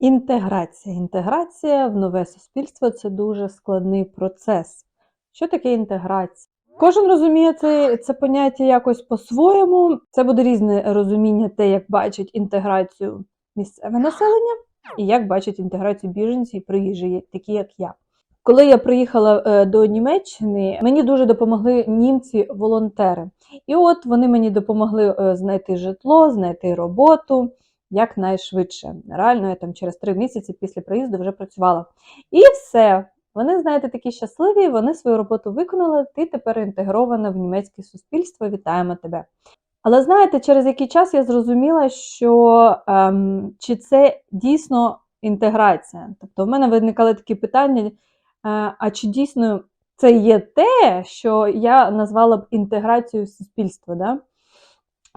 Інтеграція. Інтеграція в нове суспільство це дуже складний процес. Що таке інтеграція? Кожен розуміє це, це поняття якось по-своєму. Це буде різне розуміння, те, як бачить інтеграцію місцеве населення, і як бачить інтеграцію біженців і приїжджі, такі як я. Коли я приїхала е, до Німеччини, мені дуже допомогли німці-волонтери. І от вони мені допомогли е, знайти житло, знайти роботу якнайшвидше. Реально, я там через три місяці після приїзду вже працювала. І все. Вони, знаєте, такі щасливі, вони свою роботу виконали, ти тепер інтегрована в німецьке суспільство. Вітаємо тебе. Але знаєте, через який час я зрозуміла, що ем, чи це дійсно інтеграція. Тобто, в мене виникали такі питання: е, а чи дійсно це є те, що я назвала б інтеграцією суспільства? Да?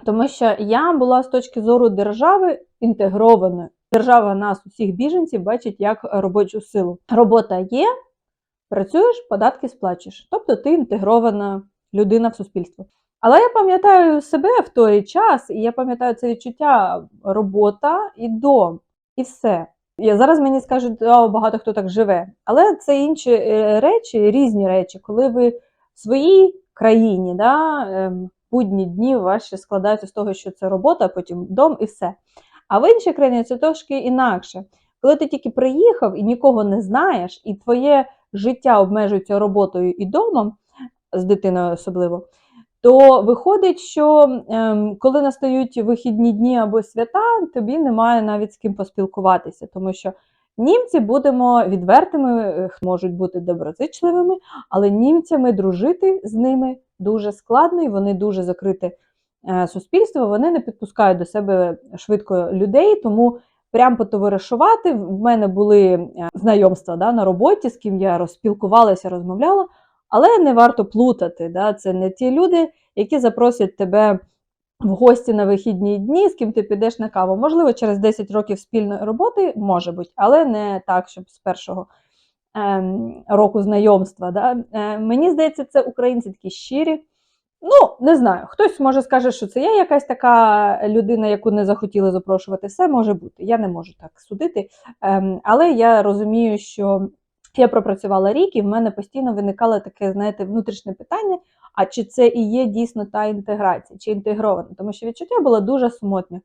Тому що я була з точки зору держави інтегрованою. Держава нас, усіх біженців, бачить як робочу силу. Робота є, працюєш, податки сплачуєш. Тобто ти інтегрована людина в суспільство. Але я пам'ятаю себе в той час, і я пам'ятаю це відчуття робота і дом, і все. І зараз мені скажуть, о, багато хто так живе. Але це інші е, речі, різні речі, коли ви в своїй країні, да, ем, будні дні ваші складаються з того, що це робота, а потім дом і все. А в іншій країні це трошки інакше. Коли ти тільки приїхав і нікого не знаєш, і твоє життя обмежується роботою і домом, з дитиною особливо, то виходить, що ем, коли настають вихідні дні або свята, тобі немає навіть з ким поспілкуватися, тому що німці будемо відвертими, е, можуть бути доброзичливими, але німцями дружити з ними дуже складно, і вони дуже закрите е, суспільство, вони не підпускають до себе швидко людей, тому прям потоваришувати. В мене були е, знайомства да, на роботі, з ким я розспілкувалася, розмовляла, але не варто плутати. Да, Це не ті люди, які запросять тебе. В гості на вихідні дні, з ким ти підеш на каву. Можливо, через 10 років спільної роботи може бути, але не так, щоб з першого року знайомства. Да? Е, мені здається, це українці такі щирі. Ну, не знаю, хтось може скаже, що це я якась така людина, яку не захотіли запрошувати. Все може бути. Я не можу так судити. Ем, але я розумію, що я пропрацювала рік, і в мене постійно виникало таке, знаєте, внутрішнє питання: а чи це і є дійсно та інтеграція, чи інтегрована? Тому що відчуття було дуже самотнє.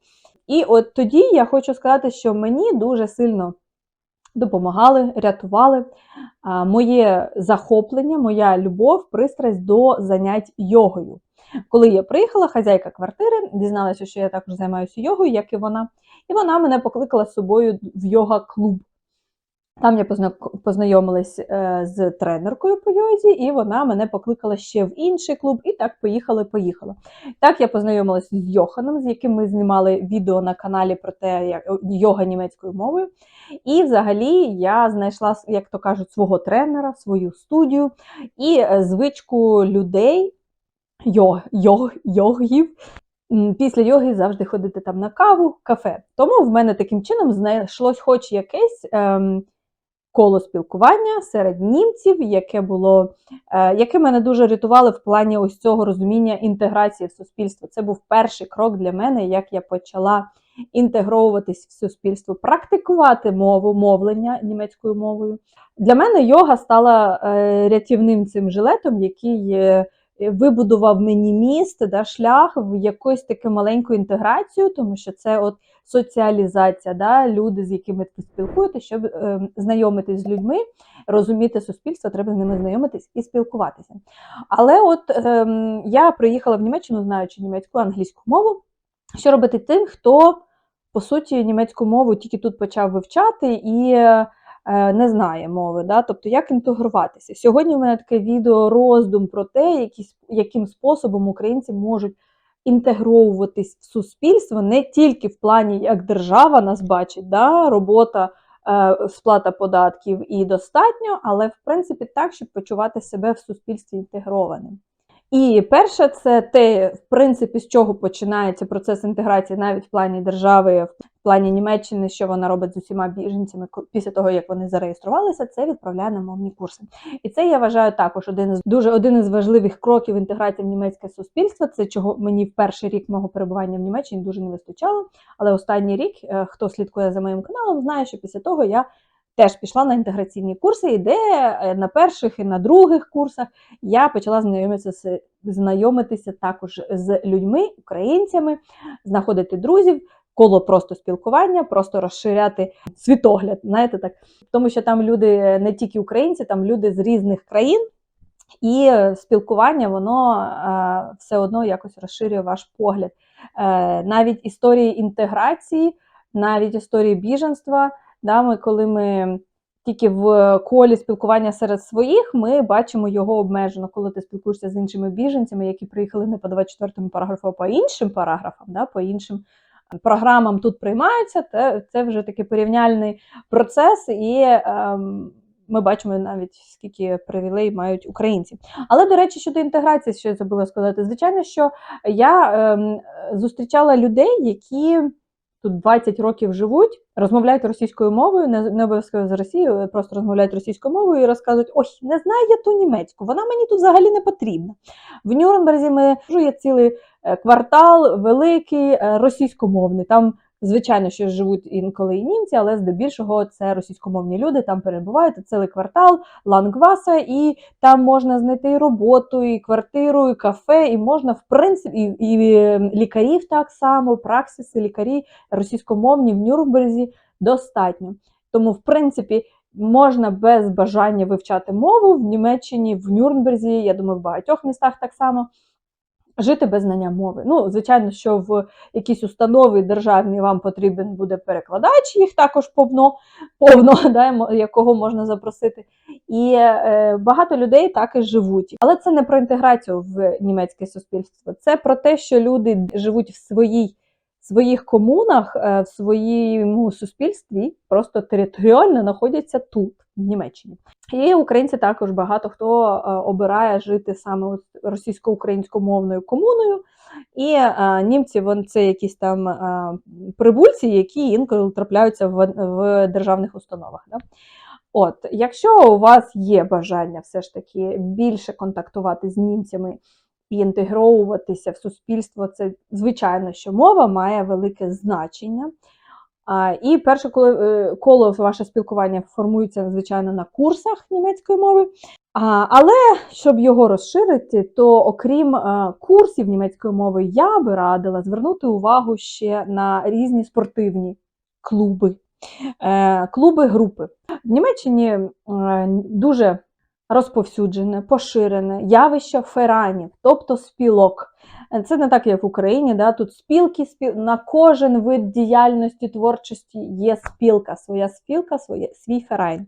І от тоді я хочу сказати, що мені дуже сильно допомагали, рятували. Моє захоплення, моя любов, пристрасть до занять йогою. Коли я приїхала, хазяйка квартири дізналася, що я також займаюся йогою, як і вона, і вона мене покликала з собою в йога-клуб. Там я познайомилась е, з тренеркою по йозі, і вона мене покликала ще в інший клуб, і так поїхали-поїхала. Так я познайомилася з Йоханом, з яким ми знімали відео на каналі про те, як йога німецькою мовою. І взагалі я знайшла, як то кажуть, свого тренера, свою студію і е, звичку людей, йог, йог, йогів. Після йоги завжди ходити там на каву, кафе. Тому в мене таким чином знайшлось хоч якесь ем, коло спілкування серед німців, яке було, е, яке мене дуже рятувало в плані ось цього розуміння інтеграції в суспільство. Це був перший крок для мене, як я почала інтегровуватись в суспільство, практикувати мову, мовлення німецькою мовою. Для мене йога стала е, рятівним цим жилетом, який е, вибудував мені міст, да, шлях в якусь таку маленьку інтеграцію, тому що це от соціалізація, да, люди, з якими ти спілкуєтесь, щоб е, знайомитись з людьми, розуміти суспільство, треба з ними знайомитись і спілкуватися. Але от е, я приїхала в Німеччину, знаючи німецьку англійську мову. Що робити тим, хто, по суті, німецьку мову тільки тут почав вивчати і е, не знає мови, да? тобто як інтегруватися. Сьогодні в мене таке відео роздум про те, яким способом українці можуть інтегровуватись в суспільство не тільки в плані, як держава нас бачить, да? робота, е, сплата податків і достатньо, але в принципі так, щоб почувати себе в суспільстві інтегрованим. І перше, це те, в принципі, з чого починається процес інтеграції навіть в плані держави, в плані Німеччини, що вона робить з усіма біженцями після того, як вони зареєструвалися, це відправляє на мовні курси. І це я вважаю також один із дуже один із важливих кроків інтеграції в німецьке суспільство. Це чого мені в перший рік мого перебування в Німеччині дуже не вистачало. Але останній рік, е, хто слідкує за моїм каналом, знає, що після того я теж пішла на інтеграційні курси, і де е, на перших і на других курсах я почала знайомитися знайомитися також з людьми, українцями, знаходити друзів. Коло просто спілкування, просто розширяти світогляд, знаєте так. Тому що там люди не тільки українці, там люди з різних країн, і спілкування воно е, все одно якось розширює ваш погляд. Е, навіть історії інтеграції, навіть історії біженства. Да, ми, коли ми тільки в колі спілкування серед своїх, ми бачимо його обмежено, коли ти спілкуєшся з іншими біженцями, які приїхали не по 24 параграфу, а по іншим параграфам, да, по іншим програмам тут приймаються, це, це вже такий порівняльний процес, і ем, ми бачимо навіть скільки привілей мають українці. Але до речі, щодо інтеграції, що я забула сказати, звичайно, що я ем, зустрічала людей, які тут 20 років живуть, розмовляють російською мовою, не, не обов'язково з Росією, просто розмовляють російською мовою і розказують: ось не знаю я ту німецьку, вона мені тут взагалі не потрібна. В Нюрнберзі ми є цілий е, квартал великий е, російськомовний. Там, звичайно, що живуть інколи і німці, але здебільшого це російськомовні люди. Там перебувають цілий квартал, лангваса, і там можна знайти і роботу, і квартиру, і кафе, і можна в принципі і, і лікарів так само, праксиси, лікарі російськомовні в Нюрнберзі достатньо. Тому, в принципі, можна без бажання вивчати мову в Німеччині, в Нюрнберзі, я думаю, в багатьох містах так само. Жити без знання мови. Ну, звичайно, що в якійсь установи державні вам потрібен буде перекладач, їх також повно, повно да, якого можна запросити. І е, багато людей так і живуть. Але це не про інтеграцію в німецьке суспільство, це про те, що люди живуть в своїй своїх комунах, е, в своєму суспільстві, просто територіально знаходяться тут, в Німеччині. І українці також багато хто е, обирає жити саме російсько-українськомовною комуною. І а, німці вон це якісь там прибульці, які інколи трапляються в, в державних установах. Да? От, якщо у вас є бажання все ж таки більше контактувати з німцями і інтегровуватися в суспільство, це звичайно, що мова має велике значення. І перше коло, коло ваше спілкування формується, звичайно, на курсах німецької мови. Але щоб його розширити, то окрім а, курсів німецької мови, я би радила звернути увагу ще на різні спортивні клуби, е, клуби групи. В Німеччині е, дуже розповсюджене, поширене явище феранів, тобто спілок. Це не так, як в Україні. Да? Тут спілки, спіл... на кожен вид діяльності, творчості є спілка, своя спілка, своє, свій ферайн.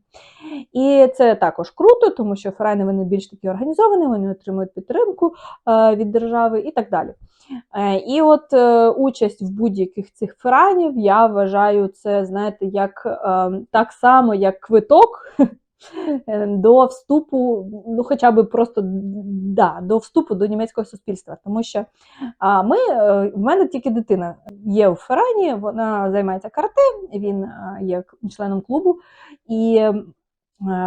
І це також круто, тому що ферайни вони більш такі організовані, вони отримують підтримку е, від держави і так далі. Е, і от е, участь в будь-яких цих ферайнів, я вважаю, це, знаєте, як е, так само, як квиток. До вступу, ну хоча б просто да, до вступу до німецького суспільства. Тому що а, ми, е, в мене тільки дитина є у Ферані, вона займається карате, він є членом клубу. І е,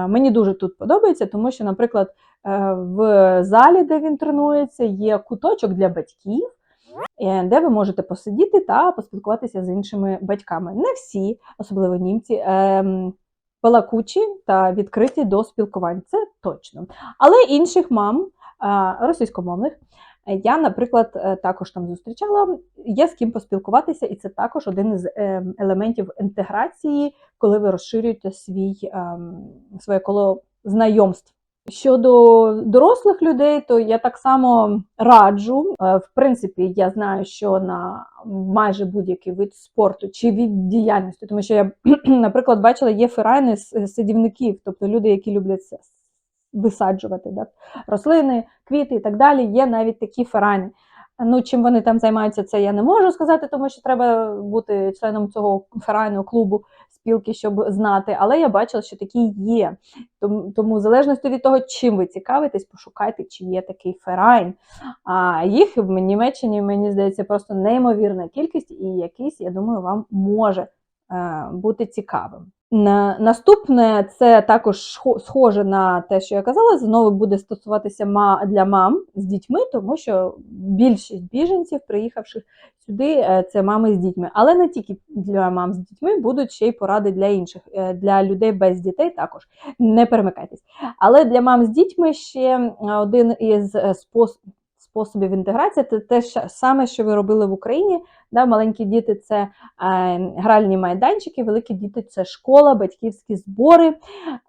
мені дуже тут подобається, тому що, наприклад, е, в залі, де він тренується, є куточок для батьків. Де ви можете посидіти та поспілкуватися з іншими батьками. Не всі, особливо німці, ем, балакучі та відкриті до спілкувань, це точно. Але інших мам російськомовних я, наприклад, е, також там зустрічала, є з ким поспілкуватися, і це також один із ем, елементів інтеграції, коли ви розширюєте свій, ем, своє коло знайомств. Щодо дорослих людей, то я так само раджу. Е, в принципі, я знаю, що на майже будь-який вид спорту чи від діяльності, тому що я, наприклад, бачила, є ферайни з садівників, тобто люди, які люблять висаджувати так? рослини, квіти і так далі. Є навіть такі ферайни. Ну, чим вони там займаються, це я не можу сказати, тому що треба бути членом цього ферайного клубу спілки, щоб знати. Але я бачила, що такі є. Тому, тому в залежності від того, чим ви цікавитесь, пошукайте, чи є такий ферайн. А їх в Німеччині, мені здається, просто неймовірна кількість, і якийсь, я думаю, вам може е, бути цікавим. На, наступне це також схоже на те, що я казала, знову буде стосуватися для мам з дітьми, тому що більшість біженців, приїхавших сюди, е, це мами з дітьми. Але не тільки для мам з дітьми, будуть ще й поради для інших, е, для людей без дітей також. Не перемикайтесь. Але для мам з дітьми ще е, один із е, спос- способів інтеграції це те саме, що ви робили в Україні. Да, маленькі діти це е, гральні майданчики, великі діти це школа, батьківські збори.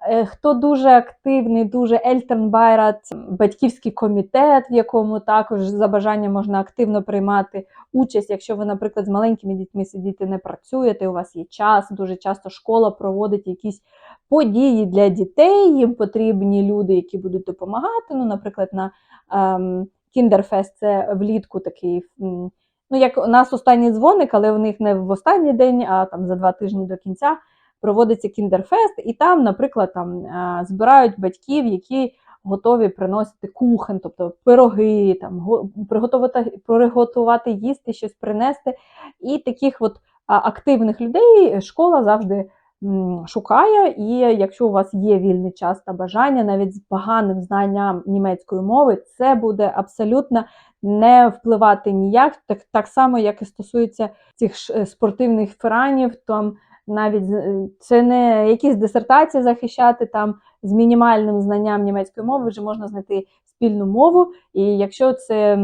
Е, хто дуже активний, дуже Ельтернбайрат, батьківський комітет, в якому також за бажанням можна активно приймати участь, якщо ви, наприклад, з маленькими дітьми сидіти не працюєте, у вас є час. Дуже часто школа проводить якісь події для дітей. Їм потрібні люди, які будуть допомагати. Ну, наприклад, на ем, Кіндерфест це влітку такий. Ну, як у нас останній дзвоник, але в них не в останній день, а там за два тижні до кінця проводиться кіндерфест, і там, наприклад, там збирають батьків, які готові приносити кухен, тобто пироги, там приготувати, приготувати їсти, щось принести. І таких от активних людей школа завжди шукає. І якщо у вас є вільний час та бажання, навіть з поганим знанням німецької мови, це буде абсолютно не впливати ніяк, так, так само, як і стосується цих е, спортивних феранів, там навіть е, це не якісь дисертації захищати там з мінімальним знанням німецької мови, вже можна знайти спільну мову. І якщо це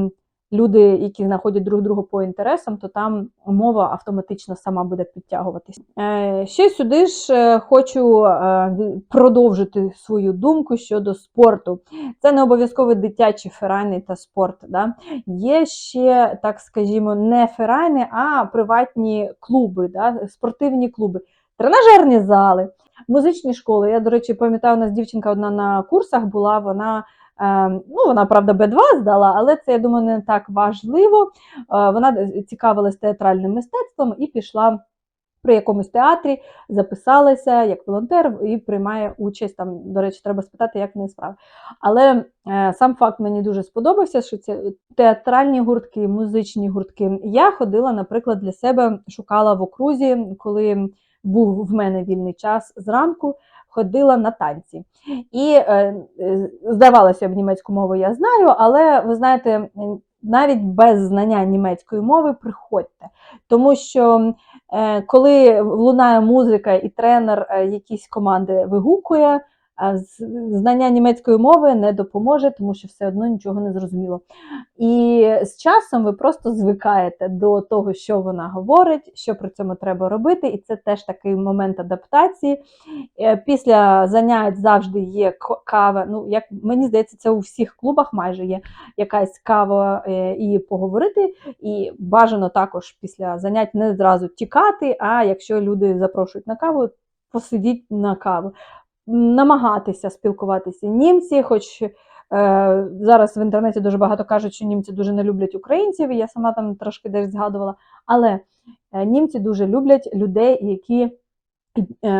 люди, які знаходять друг друга по інтересам, то там мова автоматично сама буде підтягуватись. Е, ще сюди ж е, хочу е, продовжити свою думку щодо спорту. Це не обов'язково дитячі ферайни та спорт. Да? Є ще, так скажімо, не ферайни, а приватні клуби, да? спортивні клуби, тренажерні зали, музичні школи. Я, до речі, пам'ятаю, у нас дівчинка одна на курсах була, вона. Е, Ну, вона, правда, Б2 здала, але це, я думаю, не так важливо. Е, Вона цікавилась театральним мистецтвом і пішла при якомусь театрі, записалася як волонтер і приймає участь. Там, до речі, треба спитати, як в неї справи. Але е, сам факт мені дуже сподобався, що це театральні гуртки, музичні гуртки. Я ходила, наприклад, для себе шукала в окрузі, коли був в мене вільний час зранку, ходила на танці. І е, е, здавалося б, німецьку мову я знаю, але ви знаєте, навіть без знання німецької мови приходьте. Тому що е, коли лунає музика і тренер якісь команди вигукує, знання німецької мови не допоможе, тому що все одно нічого не зрозуміло. І з часом ви просто звикаєте до того, що вона говорить, що при цьому треба робити, і це теж такий момент адаптації. Е, Після занять завжди є кава. Ну, як мені здається, це у всіх клубах майже є якась кава е, і поговорити. І бажано також після занять не зразу тікати. А якщо люди запрошують на каву, посидіть на каву, намагатися спілкуватися. Німці, хоч е, зараз в інтернеті дуже багато кажуть, що німці дуже не люблять українців, і я сама там трошки десь згадувала. Але е, німці дуже люблять людей, які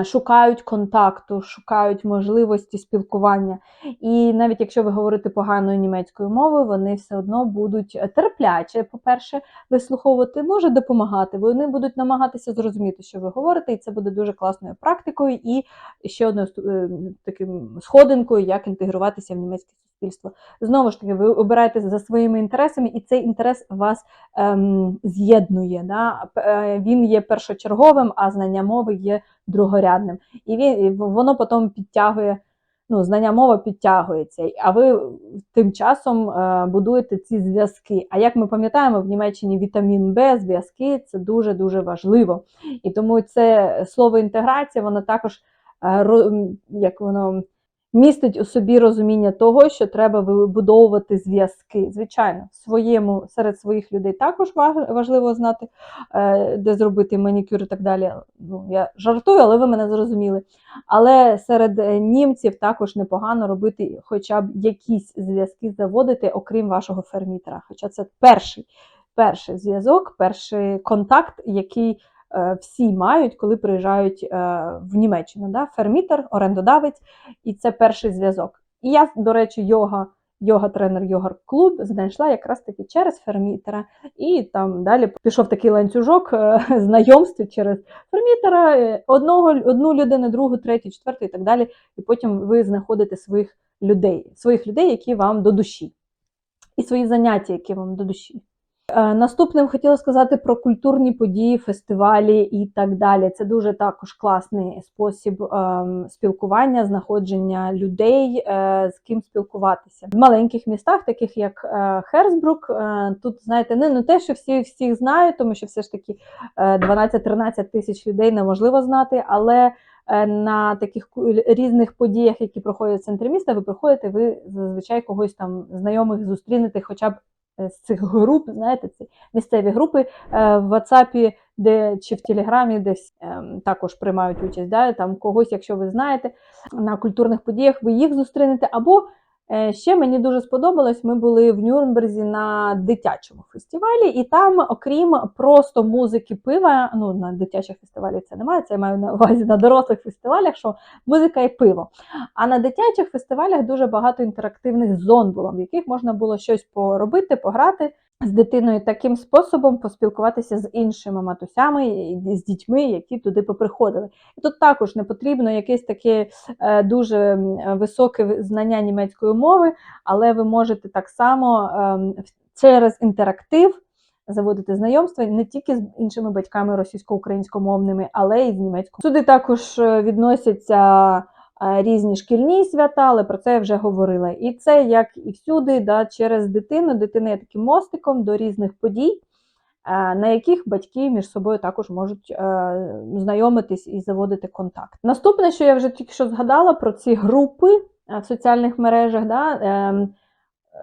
шукають контакту, шукають можливості спілкування. І навіть якщо ви говорите поганою німецькою мовою, вони все одно будуть терпляче, по-перше, вислуховувати, може допомагати. Вони будуть намагатися зрозуміти, що ви говорите, і це буде дуже класною практикою і ще одною е, таким сходинкою, як інтегруватися в німецьке суспільство. Знову ж таки, ви обираєте за своїми інтересами, і цей інтерес вас ем, з'єднує. Да? Е, Він є першочерговим, а знання мови є другорядним. І він і воно потім підтягує. Ну, знання мови підтягується, а ви тим часом е, будуєте ці зв'язки. А як ми пам'ятаємо, в Німеччині вітамін Б, зв'язки це дуже дуже важливо. І тому це слово інтеграція, воно також е, як воно містить у собі розуміння того, що треба вибудовувати зв'язки. Звичайно, своєму серед своїх людей також важливо знати, е, де зробити манікюр і так далі. Ну, я жартую, але ви мене зрозуміли. Але серед е, німців також непогано робити хоча б якісь зв'язки заводити, окрім вашого фермітера. Хоча це перший, перший зв'язок, перший контакт, який всі мають, коли приїжджають е, в Німеччину. Да? Фермітер, орендодавець, і це перший зв'язок. І я, до речі, йога. Йога-тренер йога-клуб знайшла якраз таки через фермітера, і там далі пішов такий ланцюжок е, знайомств через фермітера, е, одного, одну людину, другу, третю, четверту і так далі. І потім ви знаходите своїх людей, своїх людей, які вам до душі, і свої заняття, які вам до душі. Е, Наступним хотіла сказати про культурні події, фестивалі і так далі. Це дуже також класний спосіб ем, спілкування, знаходження людей, е, з ким спілкуватися. В маленьких містах, таких як е, Херсбрук, тут знаєте, не, не те, що всі всіх знають, тому що все ж таки е, 12-13 тисяч людей неможливо знати, але на таких різних подіях, які проходять в центрі міста, ви приходите, ви зазвичай когось там знайомих зустрінете, хоча б з цих груп, знаєте, ці місцеві групи е, в WhatsApp, де чи в Телеграмі, десь ем, також приймають участь. Да? Там когось, якщо ви знаєте, на культурних подіях ви їх зустрінете. Або е, ще мені дуже сподобалось, ми були в Нюрнберзі на дитячому фестивалі, і там, окрім просто музики пива, ну на дитячих фестивалях це немає, це я маю на увазі на дорослих фестивалях, що музика і пиво. А на дитячих фестивалях дуже багато інтерактивних зон було, в яких можна було щось поробити, пограти з дитиною таким способом поспілкуватися з іншими матусями і з дітьми, які туди поприходили. І тут також не потрібно якесь таке е, дуже високе знання німецької мови, але ви можете так само ем, через інтерактив. Заводити знайомства не тільки з іншими батьками російсько-українськомовними, але й з німецькою. Сюди також е, відносяться різні шкільні свята, але про це я вже говорила. І це як і всюди, да, через дитину. Дитина є таким мостиком до різних подій, е, на яких батьки між собою також можуть е, знайомитись і заводити контакт. Наступне, що я вже тільки що згадала про ці групи е, в соціальних мережах. Да, ем,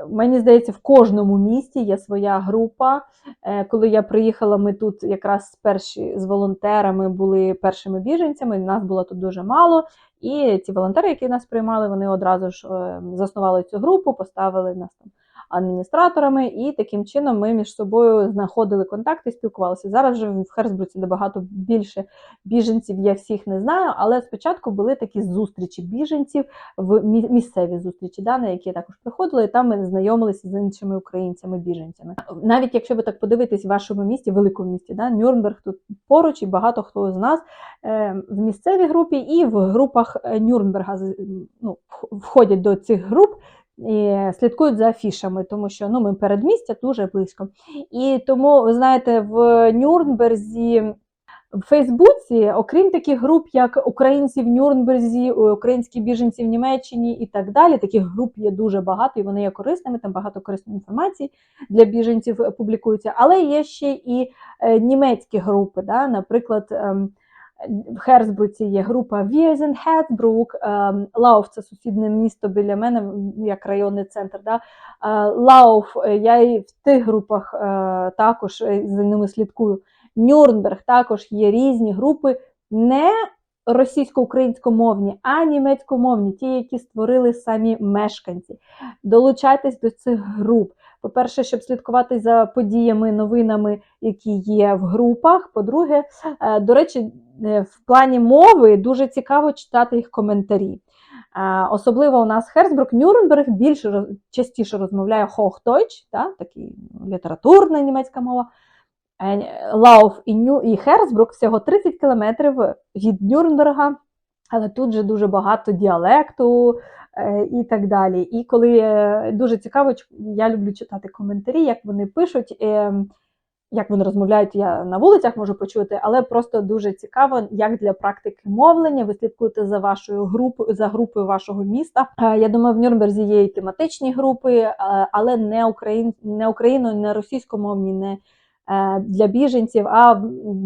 Мені здається, в кожному місті є своя група. Е, Коли я приїхала, ми тут якраз перші з волонтерами були першими біженцями. Нас було тут дуже мало. І ці волонтери, які нас приймали, вони одразу ж е, заснували цю групу, поставили нас там адміністраторами, і таким чином ми між собою знаходили контакти, спілкувалися. Зараз вже в Херсбруці набагато більше біженців, я всіх не знаю, але спочатку були такі зустрічі біженців в мі- місцеві зустрічі, да, на які я також приходила, і там ми знайомилися з іншими українцями-біженцями. Навіть якщо ви так подивитесь в вашому місті, великому місті, да, Нюрнберг тут поруч, і багато хто з нас е, в місцевій групі і в групах е, Нюрнберга ну, входять до цих груп. І слідкують за афішами, тому що ну, ми передмістя дуже близько. І тому, ви знаєте, в Нюрнберзі в Фейсбуці, окрім таких груп, як Українці в Нюрнберзі, українські біженці в Німеччині і так далі, таких груп є дуже багато, і вони є корисними. Там багато корисної інформації для біженців е, публікується. Але є ще і е, німецькі групи. Да? Наприклад, ем, в Херсбруці є група Вієзен Херсбрук, ем, Лауф це сусідне місто біля мене, як районний центр. Да? Е, Лауф, е, я і в тих групах е, також за ними слідкую. Нюрнберг також є різні групи, не російсько-українськомовні, а німецькомовні, ті, які створили самі мешканці. Долучайтесь до цих груп. По-перше, щоб слідкувати за подіями, новинами, які є в групах. По-друге, е, до речі, е, в плані мови дуже цікаво читати їх коментарі. Е, Особливо у нас Херсбрук, Нюрнберг більше частіше розмовляє Hochdeutsch, да, такий ну, літературна німецька мова. Лауф і, Ню, і Херсбрук всього 30 кілометрів від Нюрнберга, але тут же дуже багато діалекту е, і так далі. І коли е, дуже цікаво, я люблю читати коментарі, як вони пишуть. Е, як вони розмовляють, я на вулицях можу почути, але просто дуже цікаво, як для практики мовлення. Ви слідкуєте за вашою групою, за групою вашого міста. Е, Я думаю, в Нюрнберзі є і тематичні групи, але не україн, не україно, не російськомовні, не для біженців, а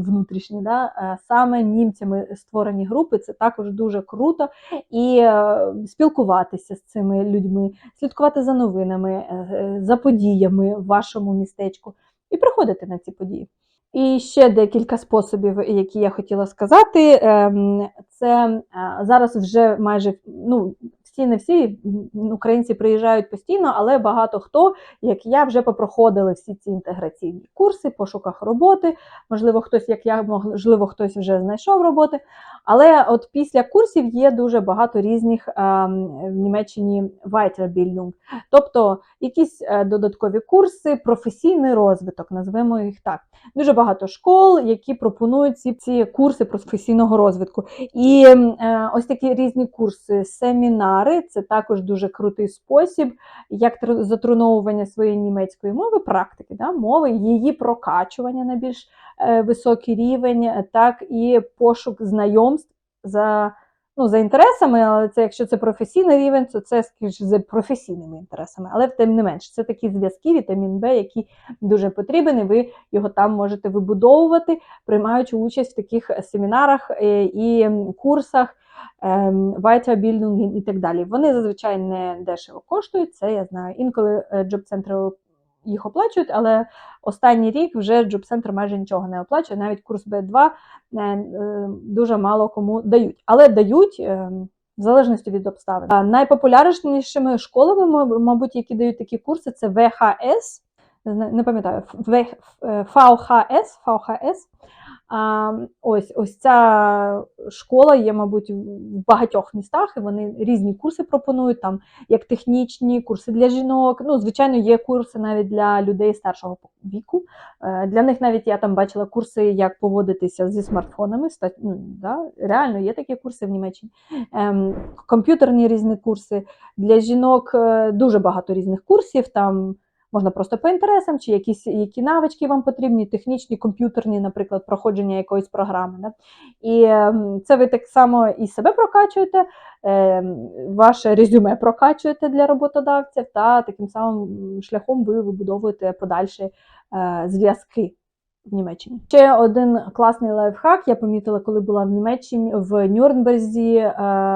внутрішні, да, е, саме німцями створені групи. Це також дуже круто. І е, спілкуватися з цими людьми, слідкувати за новинами, е, е, за подіями в вашому містечку і приходити на ці події. І ще декілька способів, які я хотіла сказати. Ем, Це е, зараз вже майже ну, всі не всі українці приїжджають постійно, але багато хто, як я, вже попроходили всі ці інтеграційні курси, пошуках роботи. Можливо, хтось, як я, можливо, хтось вже знайшов роботи. Але от після курсів є дуже багато різних ем, в Німеччині Weiterbildung, тобто якісь е, додаткові курси, професійний розвиток, назвемо їх так. Дуже багато школ, які пропонують ці, ці курси професійного розвитку. І е, ось такі різні курси, семінари це також дуже крутий спосіб, як тр- затруновування своєї німецької мови, практики да, мови, її прокачування на більш е, високий рівень, е, так і пошук знайомств за. Ну, за інтересами, але це якщо це професійний рівень, то це скоріше за професійними інтересами. Але тим не менш, це такі зв'язки, вітамін Б, який дуже потрібен, і ви його там можете вибудовувати, приймаючи участь в таких семінарах е, і курсах, Weiterbildung і так далі. Вони зазвичай не дешево коштують, це я знаю. Інколи е, джоб-центри їх оплачують, але останній рік вже джоб-центр майже нічого не оплачує. Навіть курс Б2 е, е, дуже мало кому дають. Але дають. е, В залежності від обставин. Найпопулярнішими школами, мабуть, які дають такі курси, це ВХС, не пам'ятаю, ВХС, ВХС. Ось, ось ця школа є, мабуть, в багатьох містах, і вони різні курси пропонують, там як технічні, курси для жінок. Ну, звичайно, є курси навіть для людей старшого віку. Е, Для них навіть я там бачила курси, як поводитися зі смартфонами. Ну, да, реально є такі курси в Німеччині. Ем, комп'ютерні різні курси. Для жінок е, дуже багато різних курсів. Там можна просто по інтересам, чи якісь які навички вам потрібні, технічні, комп'ютерні, наприклад, проходження якоїсь програми. Да? І ем, це ви так само і себе прокачуєте, ем, ваше резюме прокачуєте для роботодавців, та таким самим шляхом ви вибудовуєте подальші е, зв'язки. В Німеччині ще один класний лайфхак. Я помітила, коли була в Німеччині в Нюрнберзі е,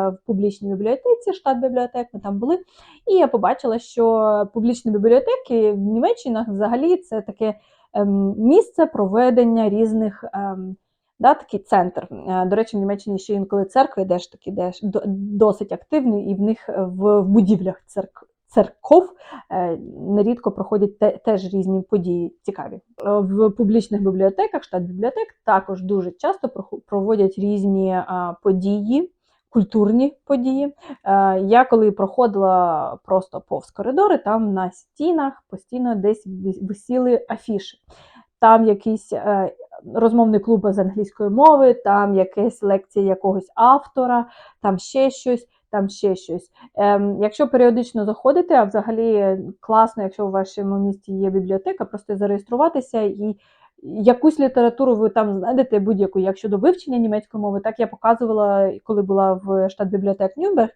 в публічній бібліотеці, штат бібліотек. Ми там були. І я побачила, що публічні бібліотеки в Німеччині взагалі це таке ем, місце проведення різних. Ем, Да, такий центр. Е, До речі, в Німеччині ще інколи церкви такі, де ж до- досить активні, і в них в, в будівлях церк, церков е, нерідко проходять теж різні події цікаві. Е, В публічних бібліотеках, штат бібліотек також дуже часто проводять різні події, культурні події. Е, Я коли проходила просто повз коридори, там на стінах постійно десь висіли афіші. Там якийсь е, розмовний клуб з англійської мови, там якась лекція якогось автора, там ще щось, там ще щось. Ем, якщо періодично заходите, а взагалі класно, якщо у вашому місті є бібліотека, просто зареєструватися і якусь літературу ви там знайдете будь-яку, як щодо вивчення німецької мови, так я показувала, коли була в штат бібліотек Нюрнберг.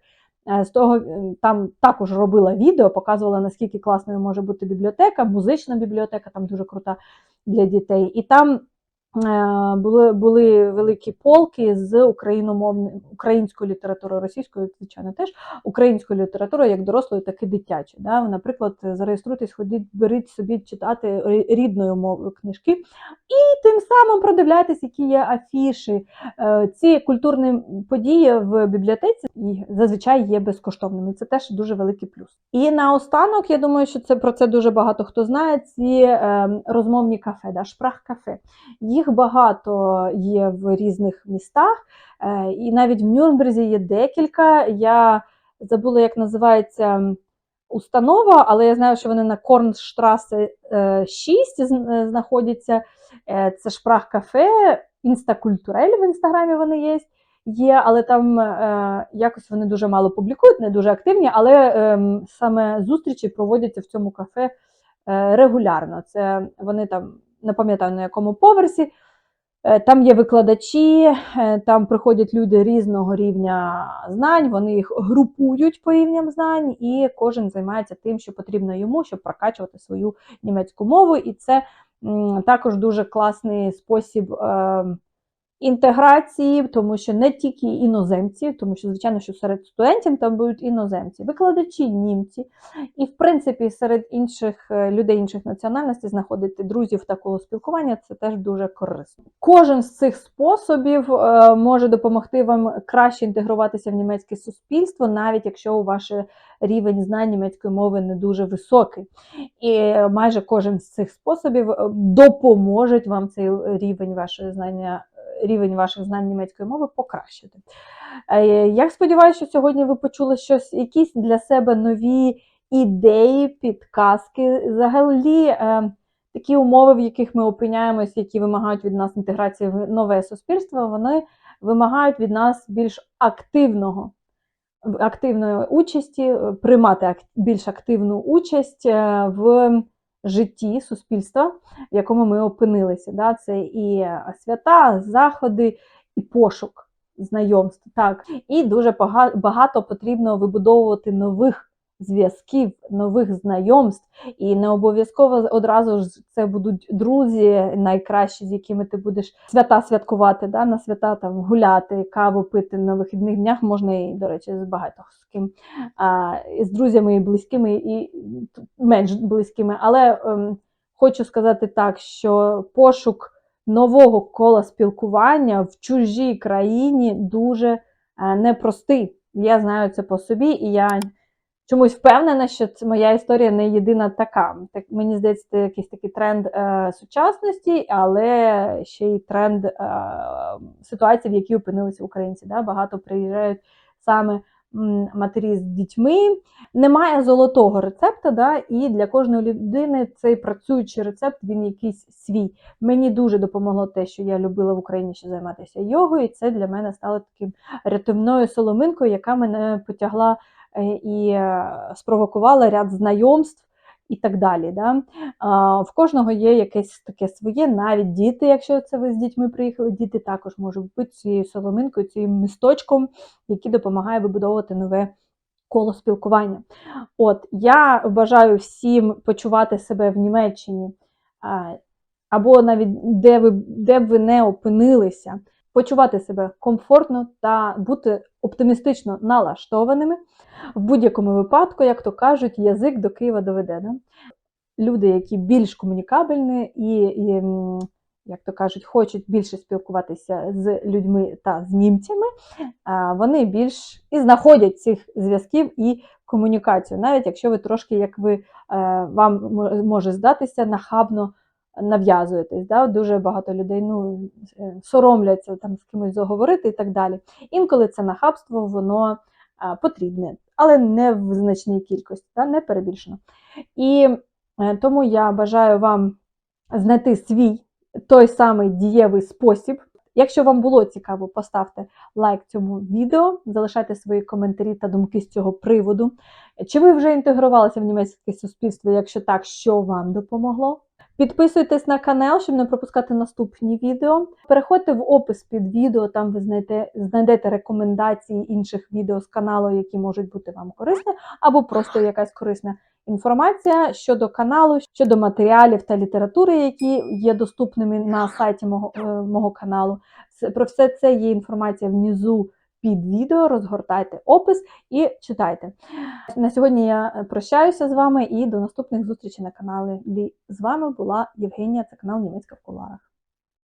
Е, З того там також робила відео, показувала наскільки класною може бути бібліотека, музична бібліотека, там дуже крута для дітей. І там були, були великі полки з україномовною українською літературою, російською, звичайно, теж українською літературою, як дорослою, так і дитячою. Да? Наприклад, зареєструйтесь, ходіть, беріть собі читати рідною мовою книжки, і тим самим продивляйтесь, які є афіші. Е, Ці культурні події в бібліотеці і зазвичай є безкоштовними. Це теж дуже великий плюс. І наостанок, я думаю, що це про це дуже багато хто знає. Ці е, розмовні кафе, да, шпрах-кафе. Багато є в різних містах, е, і навіть в Нюрнберзі є декілька. Я забула, як називається установа, але я знаю, що вони на Корнштрасе 6 е, знаходяться. Е, Це шпрах-кафе, інстакультурель в інстаграмі вони є. Є, але там е, якось вони дуже мало публікують, не дуже активні, але е, саме зустрічі проводяться в цьому кафе е, регулярно. Це вони там не пам'ятаю на якому поверсі. Е, Там є викладачі, е, там приходять люди різного рівня знань, вони їх групують по рівням знань, і кожен займається тим, що потрібно йому, щоб прокачувати свою німецьку мову. І це Також дуже класний спосіб е, інтеграції, тому що не тільки іноземці, тому що, звичайно, що серед студентів там будуть іноземці, викладачі німці, і, в принципі, серед інших е, людей інших національностей знаходити друзів такого спілкування це теж дуже корисно. Кожен з цих способів е, може допомогти вам краще інтегруватися в німецьке суспільство, навіть якщо у ваш рівень знань німецької мови не дуже високий. І майже кожен з цих способів е, допоможе вам цей рівень вашого знання рівень ваших знань німецької мови покращити. Е, Я сподіваюся, що сьогодні ви почули щось, якісь для себе нові ідеї, підказки. Взагалі, е, такі умови, в яких ми опиняємось, які вимагають від нас інтеграції в нове суспільство, вони вимагають від нас більш активного. Активної участі, е, приймати більш активну участь в житті суспільства, в якому ми опинилися. Да? Це і е, свята, заходи, і пошук знайомств. Так. І дуже багато потрібно вибудовувати нових зв'язків, нових знайомств. І не обов'язково одразу ж це будуть друзі найкращі, з якими ти будеш свята святкувати, да? на свята там гуляти, каву пити на вихідних днях можна і, до речі, з багато з ким а, з друзями і близькими, і менш близькими. Але ем, хочу сказати так, що пошук нового кола спілкування в чужій країні дуже е, непростий. Я знаю це по собі, і я чомусь впевнена, що це моя історія не єдина така. Так мені здається, це якийсь такий тренд е, сучасності, але ще й тренд е, ситуації, в якій опинилися українці. Да? Багато приїжджають саме матері з дітьми. Немає золотого рецепта, да? і для кожної людини цей працюючий рецепт він якийсь свій. Мені дуже допомогло те, що я любила в Україні ще займатися йогою, і це для мене стало таким рятівною соломинкою, яка мене потягла і е, спровокувала ряд знайомств. І так далі. Да? В кожного є якесь таке своє, навіть діти, якщо це ви з дітьми приїхали, діти також можуть бути цією соломинкою, цим місточком, який допомагає вибудовувати нове коло спілкування. От я бажаю всім почувати себе в Німеччині, або навіть де ви, де б ви не опинилися, почувати себе комфортно та бути оптимістично налаштованими. В будь-якому випадку, як то кажуть, язик до Києва доведе. Да? Люди, які більш комунікабельні і, і, як то кажуть, хочуть більше спілкуватися з людьми та з німцями, вони більш і знаходять цих зв'язків і комунікацію, навіть якщо ви трошки, як ви е, вам може здатися, нахабно нав'язуєтесь. Да? Дуже багато людей ну, е, соромляться там з кимось заговорити і так далі. Інколи це нахабство, воно а, потрібне, але не в значній кількості, да? не перебільшено. І е, тому я бажаю вам знайти свій той самий дієвий спосіб. Якщо вам було цікаво, поставте лайк цьому відео, залишайте свої коментарі та думки з цього приводу. Чи ви вже інтегрувалися в німецьке суспільство? Якщо так, що вам допомогло? Підписуйтесь на канал, щоб не пропускати наступні відео. Переходьте в опис під відео, там ви знайдете, знайдете рекомендації інших відео з каналу, які можуть бути вам корисні, або просто якась корисна інформація щодо каналу, щодо матеріалів та літератури, які є доступними на сайті мого, е, мого каналу. Про все це є інформація внизу під відео. Розгортайте опис і читайте. На сьогодні я е, прощаюся з вами і до наступних зустрічей на каналі. З вами була Євгенія, це канал Німецька в куларах.